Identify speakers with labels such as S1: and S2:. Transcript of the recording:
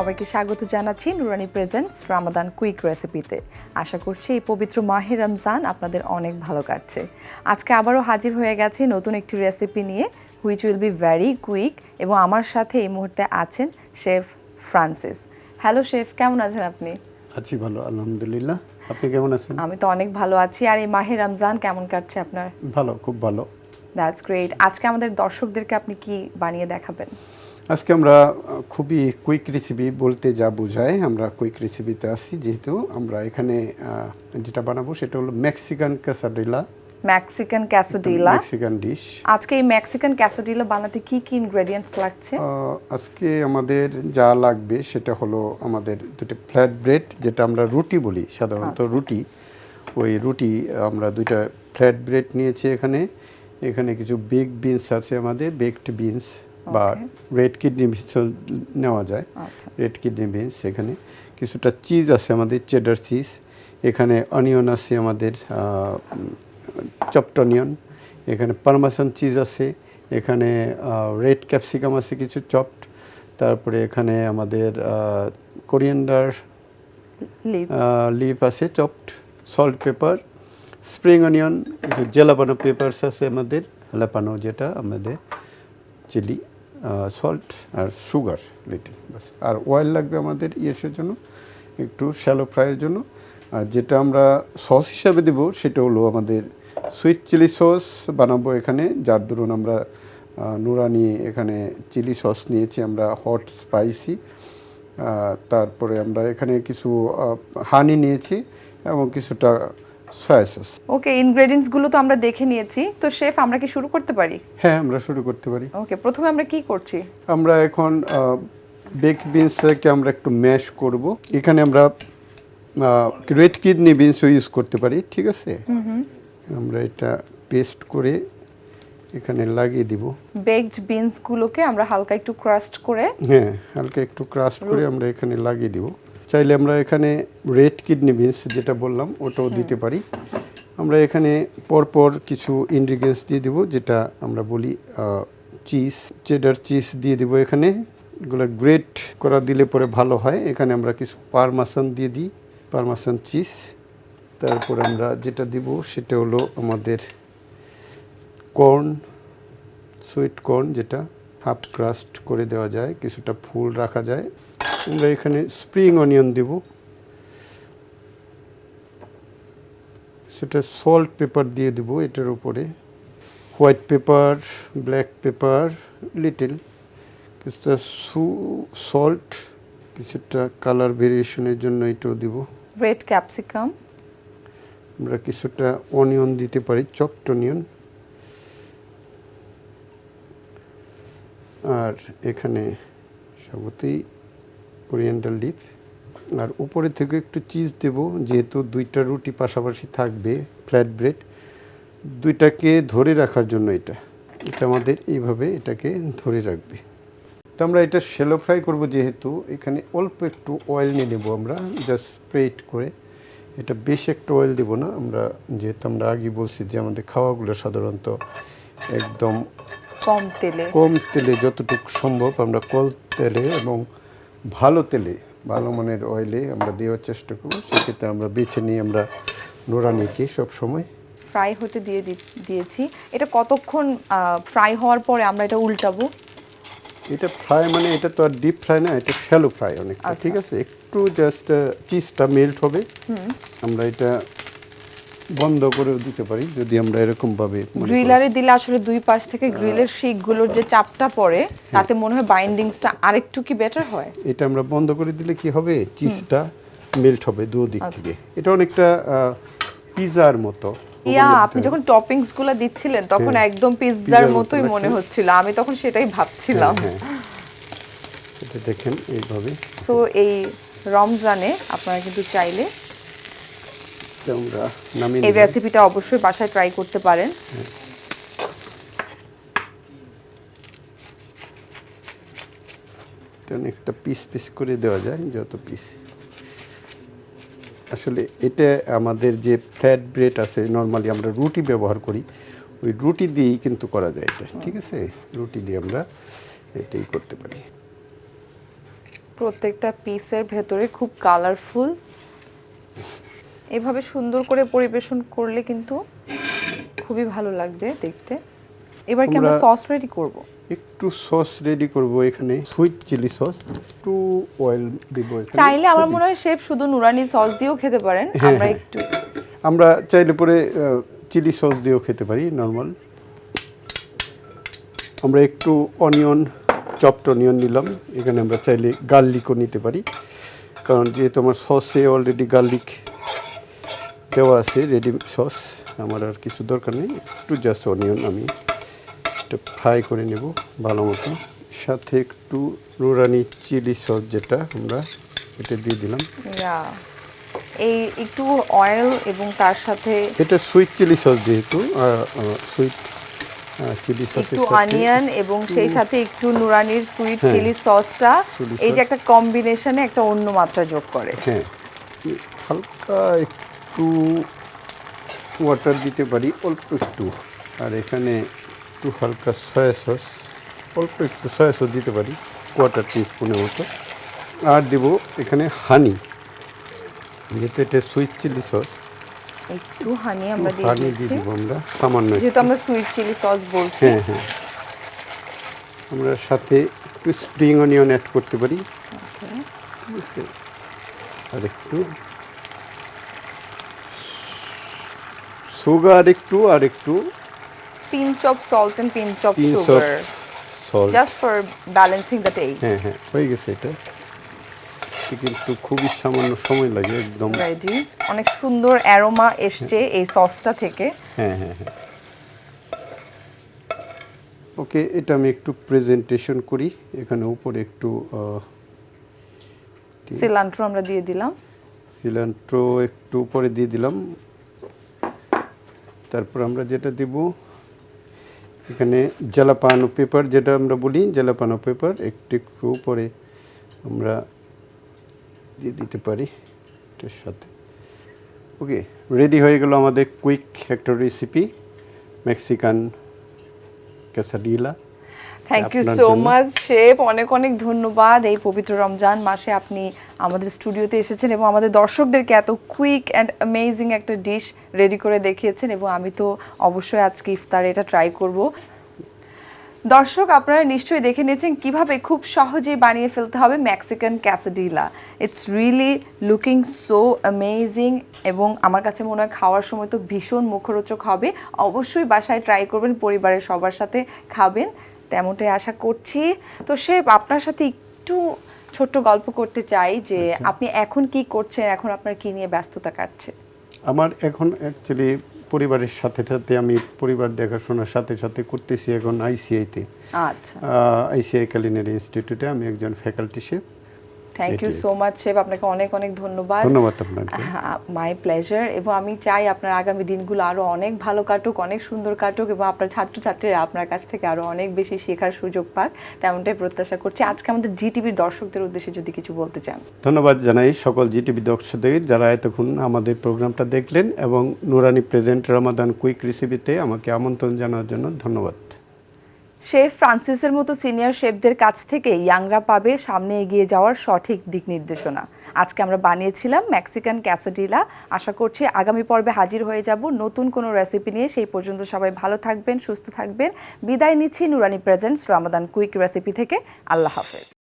S1: সবাইকে স্বাগত জানাচ্ছি নুরানি প্রেজেন্টস রামাদান কুইক রেসিপিতে আশা করছি এই পবিত্র মাহে রমজান আপনাদের অনেক ভালো কাটছে। আজকে আবারও হাজির হয়ে গেছি নতুন একটি রেসিপি নিয়ে which will be very quick এবং আমার সাথে এই মুহূর্তে আছেন শেফ ফ্রান্সিস। হ্যালো শেফ কেমন আছেন আপনি?
S2: আছি ভালো আলহামদুলিল্লাহ। আপনি কেমন আছেন?
S1: আমি তো অনেক ভালো আছি। আর এই মাহে রমজান কেমন কাটছে আপনার?
S2: ভালো খুব ভালো।
S1: দ্যাটস গ্রেট আজকে আমাদের দর্শকদেরকে আপনি কি বানিয়ে দেখাবেন?
S2: আজকে আমরা খুবই কুইক রেসিপি বলতে যা বোঝায় আমরা কুইক রেসিপিতে আসছি যেহেতু আমরা এখানে যেটা বানাবো সেটা হলো Mexican quesadilla
S1: Mexican quesadilla
S2: Mexican dish
S1: আজকে এই মেক্সিকান ক্যাসাডিলা বানাতে কি কি ইনগ্রেডিয়েন্টস লাগছে?
S2: আজকে আমাদের যা লাগবে সেটা হলো আমাদের দুটো ফ্ল্যাট ব্রেড যেটা আমরা রুটি বলি সাধারণত রুটি। ওই রুটি আমরা দুইটা ফ্ল্যাট ব্রেড নিয়েছি এখানে। এখানে কিছু বেক বিনস আছে আমাদের বেকড বিনস বা রেড কিডনি বিনস নেওয়া যায়। রেড কিডনি বিনস এখানে। কিছুটা চিজ আছে আমাদের চেডার চিজ এখানে অনিয়ন আছে আমাদের চপড অনিয়ন এখানে পারমাসান চিজ আছে। এখানে রেড ক্যাপসিকাম আছে কিছু চপড তারপরে এখানে আমাদের কোরিয়ান্ডার লিপ আছে chopped salt pepper spring onion কিছু জেলাপানো পেপারস আছে আমাদের লাপানো যেটা আমাদের চিলি সল্ট আর সুগার লিটিল বাস আর অয়েল লাগবে আমাদের ইয়েসের জন্য, একটু শ্যালো ফ্রাইয়ের জন্য। আর যেটা আমরা সস হিসাবে দেব, সেটা হলো আমাদের সুইট চিলি সস বানাবো এখানে, যার দরুন আমরা নুরানি এখানে চিলি সস নিয়েছি, আমরা হট স্পাইসি তারপরে আমরা এখানে কিছু হানি নিয়েছি এবং কিছুটা সয়া সস
S1: ওকে ইনগ্রেডিয়েন্টসগুলো তো আমরা দেখে নিয়েছি। তো শেফ আমরা কি শুরু করতে পারি?
S2: হ্যাঁ আমরা শুরু করতে পারি।
S1: ওকে প্রথমে আমরা কি করছি?
S2: আমরা এখন বেক বিনসকে আমরা একটু ম্যাশ করব। এখানে আমরা রেড কিডনি বিনসও ইউজ করতে পারি ঠিক আছে? আমরা এটা পেস্ট করে এখানে লাগিয়ে দিব।
S1: বেকড বিনস গুলোকে আমরা হালকা একটু ক্রাস্ট করে
S2: হ্যাঁ হালকা একটু ক্রাশ করে আমরা এখানে লাগিয়ে দিব। চাইলে আমরা এখানে রেড কিডনি বিনস যেটা বললাম ওটাও দিতে পারি। আমরা এখানে পরপর কিছু ইনগ্রিডিয়েন্টস দিয়ে দিব যেটা আমরা বলি চিজ চেডার চিজ দিয়ে দিব এখানে। এগুলো গ্রেট করা দিলে পরে ভালো হয়। এখানে আমরা কিছু পারমাসান দিয়ে দিই পারমাসান চিজ তারপর আমরা যেটা দিব সেটা হলো আমাদের কর্ন সুইট কর্ন যেটা হাফ ক্রাস্ট করে দেওয়া যায়। কিছুটা ফুল রাখা যায়। আমরা এখানে স্প্রিং অনিয়ন দেব। সেটা সল্ট পেপার দিয়ে দেব এটার উপরে। White pepper black pepper little কিছুটা সু সল্ট কিছুটা কালার ভেরিয়েশনের জন্য এটাও দেব।
S1: রেড ক্যাপসিকাম
S2: আমরা কিছুটা অনিয়ন দিতে পারি চপড অনিয়ন আর এখানে সবতেই কোরিয়ান্ডার লিপ আর উপরে থেকে একটু চিজ দেব যেহেতু দুইটা রুটি পাশাপাশি থাকবে ফ্ল্যাট ব্রেড দুইটাকে ধরে রাখার জন্য এটা। এটা আমাদের এইভাবে এটাকে ধরে রাখবে। তো আমরা এটা শ্যালো ফ্রাই করব যেহেতু এখানে অল্প একটু অয়েল নিয়ে নেব আমরা জাস্ট স্প্রেড করে। এটা বেশি একটু অয়েল দেবো না আমরা যেহেতু আমরা আগে বলছি যে আমাদের খাওয়াগুলো সাধারণত একদম
S1: কম তেলে।
S2: কম তেলে যতটুকু সম্ভব আমরা কল তেলে এবং ভালো তেলে ভালো মানের অয়েলে আমরা দেওয়ার চেষ্টা করব। সেক্ষেত্রে আমরা বেছে নিই আমরা নোরানিকে সব সময়
S1: ফ্রাই হতে দিয়ে দিয়েছি। এটা কতক্ষণ ফ্রাই হওয়ার পরে আমরা এটা উল্টাবো?
S2: এটা ফ্রাই মানে এটা তো আর ডিপ ফ্রাই না এটা শ্যালো ফ্রাই অনেকটা
S1: আচ্ছা।
S2: ঠিক আছে? একটু জাস্ট চিজটা মেল্ট হবে। আমরা এটা বন্ধ করেও দিতে পারি যদি আমরা এরকমভাবে মনে করি।
S1: গ্রিলারে দিলে আসলে দুই পাশ থেকে গ্রিলের শিকগুলোর যে চাপটা পড়ে তাতে মনে হয় বাইন্ডিংসটা আরেকটু কি বেটার হয়?
S2: এটা আমরা বন্ধ করে দিলে কি হবে? চিজটা মেল্ট হবে দু দিক
S1: আচ্ছা।
S2: থেকে। এটা অনেকটা পিজার মতো।
S1: ইয়া আপনি যখন টপিংসগুলো দিচ্ছিলেন তখন একদম পিৎজার মতোই মনে। হচ্ছিল। আমি তখন সেটাই ভাবছিলাম।
S2: হ্যাঁ। এটা দেখেন এইভাবে।
S1: সো এই রমজানে আপনারা কিন্তু চাইলে
S2: আমরা নামিয়ে
S1: এই রেসিপিটা অবশ্যই বাসায় ট্রাই করতে পারেন।
S2: এটা অনেকটা পিস পিস করে দেওয়া যায় যত পিস আসলে এটা আমাদের যে ফ্ল্যাট ব্রেড আছে নর্মালি আমরা রুটি ব্যবহার করি ওই রুটি দিয়েই কিন্তু করা যায় এটা ঠিক আছে? রুটি দিয়ে আমরা এটাই করতে পারি।
S1: প্রত্যেকটা পিসের ভেতরে খুব কালারফুল এভাবে সুন্দর করে পরিবেশন করলে কিন্তু খুবই ভালো লাগবে দেখতে। এবার কি আমরা সস রেডি করব?
S2: একটু সস রেডি করব এখানে সুইট চিলি সস একটু অয়েল দিব এখানে।
S1: চাইলে আমার মনে হয় শেফ শুধু নুরানি সস দিয়েও খেতে পারেন
S2: হ্যাঁ,
S1: আমরা
S2: হ্যাঁ।
S1: একটু
S2: আমরা চাইলে পরে চিলি সস দিয়েও খেতে পারি নর্মাল আমরা একটু অনিয়ন চপড অনিয়ন নিলাম এখানে আমরা চাইলে গার্লিকও নিতে পারি। কারণ যেহেতু আমার সসে অলরেডি গার্লিক দেওয়া আছে রেডি সস আমার আর কিছু দরকার নেই। একটু জাস্ট অনিয়ন আমি এটা ফ্রাই করে নেব ভালো মতো। সাথে একটু নুরানি চিলি সস যেটা আমরা এটা দিয়ে দিলাম।
S1: এই একটু অয়েল এবং তার সাথে
S2: এটা সুইট চিলি সস যেহেতু সুইট চিলি সসের
S1: একটু অনিয়ন এবং সেই সাথে একটু নুরানির সুইট। চিলি সসটা এই যে একটা কম্বিনেশনে একটা অন্য মাত্রা যোগ করে।
S2: হ্যাঁ হালকা একটু ওয়াটার দিতে পারি অল্প একটু। আর এখানে একটু হালকা সয়া সস অল্প একটু সয়া সস দিতে পারি কোয়াটার টিস্পুনের মতো। আর দেব এখানে হানি যেহেতু এটা সুইট চিলি সস
S1: একটু হানি আমরা দিয়ে
S2: হানি দিয়ে দিব আমরা সামান্য
S1: যেহেতু আমরা সুইট চিলি সস বলছি।
S2: হ্যাঁ হ্যাঁ। আমরা সাথে একটু স্প্রিং অনিয়ন অ্যাড করতে পারি। ঠিক আছে আর একটু সুগার একটু আর একটু?
S1: Pinch of salt and pinch of sugar.
S2: Salt
S1: just for balancing the taste.
S2: হ্যাঁ হ্যাঁ হয়ে গেছে এটা। কিন্তু খুবই সামান্য সময় লাগে একদম।
S1: রেডি অনেক সুন্দর অ্যারোমা এসছে এই সসটা থেকে।
S2: হ্যাঁ হ্যাঁ হ্যাঁ। ওকে এটা আমি একটু প্রেজেন্টেশন করি। এখানে উপরে একটু
S1: সিলান্ট্রো আমরা দিয়ে দিলাম।
S2: সিলান্ট্রো একটু উপরে দিয়ে দিলাম। তারপর আমরা যেটা দিব, এখানে জালাপানো পেপার যেটা আমরা বলি, জালাপানো পেপার একটু একটু পরে আমরা দিয়ে দিতে পারি এটার সাথে। ওকে, রেডি হয়ে গেল আমাদের কুইক একটা recipe Mexican quesadilla
S1: thank you so much chef অনেক অনেক ধন্যবাদ এই পবিত্র রমজান মাসে আপনি আমাদের স্টুডিওতে এসেছেন এবং আমাদের দর্শকদেরকে এত কুইক অ্যান্ড অ্যামেজিং একটা ডিশ রেডি করে দেখিয়েছেন এবং আমি তো অবশ্যই আজকে ইফতার এটা ট্রাই করব। দর্শক আপনারা নিশ্চয়ই দেখে নিয়েছেন কীভাবে খুব সহজেই বানিয়ে ফেলতে হবে Mexican quesadilla it's really looking so amazing এবং আমার কাছে মনে হয় খাওয়ার সময় তো ভীষণ মুখরোচক হবে। অবশ্যই বাসায় ট্রাই করবেন পরিবারের সবার সাথে খাবেন। তেমনটাই আশা করছি। তো সে আপনার সাথে একটু ছোট্ট গল্প করতে চাই যে আপনি এখন কি করছেন? এখন আপনার কি নিয়ে ব্যস্ততা কাটছে?
S2: আমার এখন অ্যাকচুয়ালি পরিবারের সাথে সাথে আমি পরিবার দেখাশোনার সাথে সাথে করতেছি এখন আইসিআইতে
S1: আচ্ছা।
S2: আইসিআই কালিনারি ইনস্টিটিউটে আমি একজন faculty chef
S1: thank you so much chef আপনাকে অনেক অনেক ধন্যবাদ।
S2: ধন্যবাদ আপনাকে।
S1: মাই প্লেজার এবং আমি চাই আপনার আগামী দিনগুলো আরও অনেক ভালো কাটুক অনেক সুন্দর কাটুক এবং আপনার ছাত্রছাত্রীরা আপনার কাছ থেকে আরও অনেক বেশি শেখার সুযোগ পাক। তেমনটাই প্রত্যাশা করছি। আজকে আমাদের জিটিভির দর্শকদের উদ্দেশ্যে যদি কিছু বলতে চান।
S2: ধন্যবাদ জানাই সকল জিটিভি দর্শকদের। যারা এতক্ষণ আমাদের প্রোগ্রামটা দেখলেন এবং নুরানি প্রেজেন্ট রমাদান কুইক রেসিপিতে আমাকে আমন্ত্রণ জানার জন্য ধন্যবাদ।
S1: শেফ ফ্রান্সিসের মতো সিনিয়র শেফদের কাছ থেকে ইয়াংরা পাবে সামনে এগিয়ে যাওয়ার সঠিক দিক নির্দেশনা। আজকে আমরা বানিয়েছিলাম মেক্সিকান ক্যাসাডিলা। আশা করছি আগামী পর্বে হাজির হয়ে যাব নতুন কোনো রেসিপি নিয়ে। সেই পর্যন্ত সবাই ভালো থাকবেন, সুস্থ থাকবেন। বিদায় নিচ্ছি নুরানি প্রেজেন্টস রমাদান কুইক রেসিপি থেকে। আল্লাহ হাফেজ।